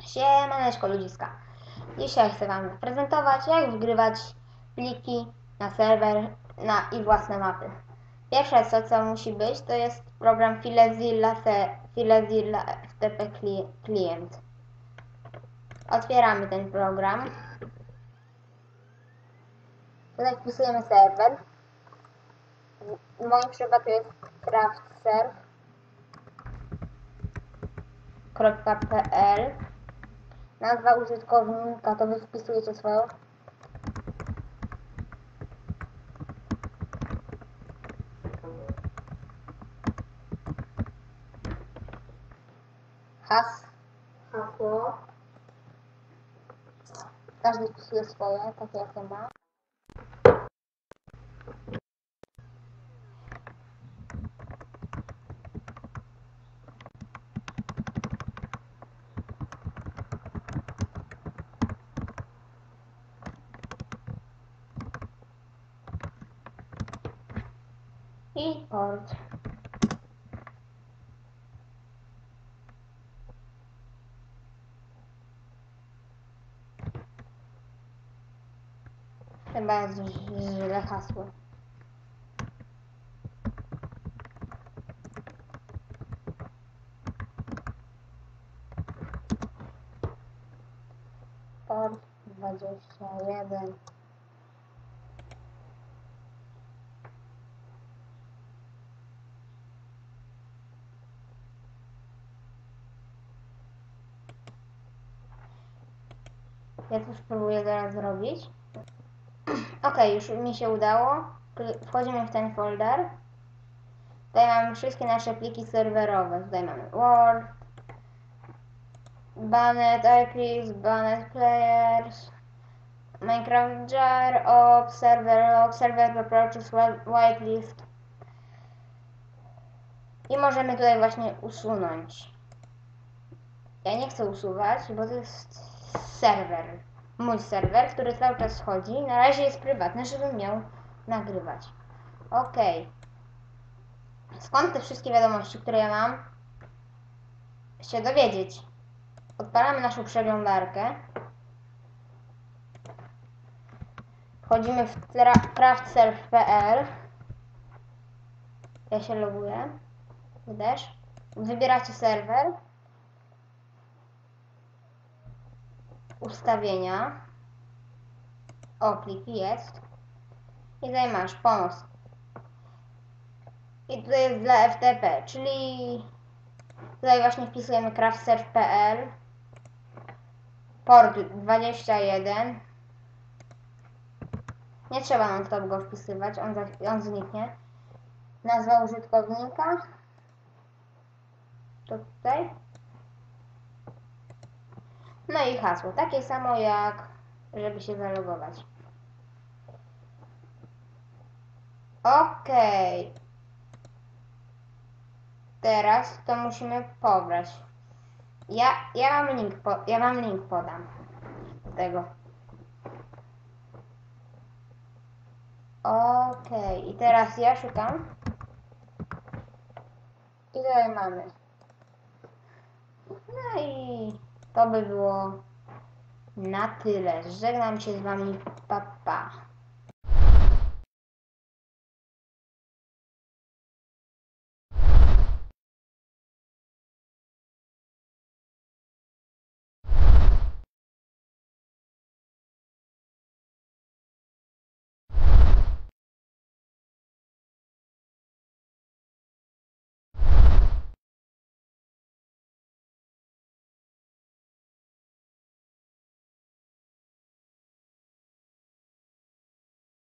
Siemaneczko ludziska. Dzisiaj chcę Wam zaprezentować, jak wgrywać pliki na serwer na i własne mapy. Pierwsze co, co musi być, to jest program FileZilla, FileZilla FTP Cli- Client. Otwieramy ten program. Tutaj wpisujemy serwer. W moim przypadku jest craftserv. Nazwa użytkownika to wy wpisujecie swoją. Has, hasło. Każdy wpisuje swoje, takie jak to ma. I port. Chyba źle hasło. Port 21. Ja to spróbuję zaraz zrobić. Ok, już mi się udało. Wchodzimy w ten folder. Tutaj mamy wszystkie nasze pliki serwerowe. Tutaj mamy Word, Banet IPs, Banet Players, Minecraft Jar, Op, Server Log, Server Wi- Whitelist. I możemy tutaj właśnie usunąć. Ja nie chcę usuwać, bo to jest serwer. Mój serwer, który cały czas chodzi. Na razie jest prywatny, żebym miał nagrywać. Ok. Skąd te wszystkie wiadomości, które ja mam? Się dowiedzieć. Odpalamy naszą przeglądarkę. Wchodzimy w craftserve.pl Ja się loguję. Też. Wybieracie serwer. Ustawienia. O, pliki jest. I tutaj masz pomoc. I tutaj jest dla FTP, czyli tutaj właśnie wpisujemy craftserve.pl port 21 nie trzeba non stop go wpisywać, on, za, on zniknie. Nazwa użytkownika tutaj no i hasło, takie samo jak żeby się zalogować. Okej. Teraz to musimy pobrać. Ja, ja wam link, po, ja wam link podam do tego. Okej, i teraz ja szukam. I tutaj mamy. No i to by było na tyle. Żegnam się z wami. Pa, pa.